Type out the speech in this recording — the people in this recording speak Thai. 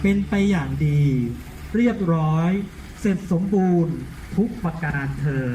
เป็นไปอย่างดี เรียบร้อย เสร็จสมบูรณ์ทุกประการเธอ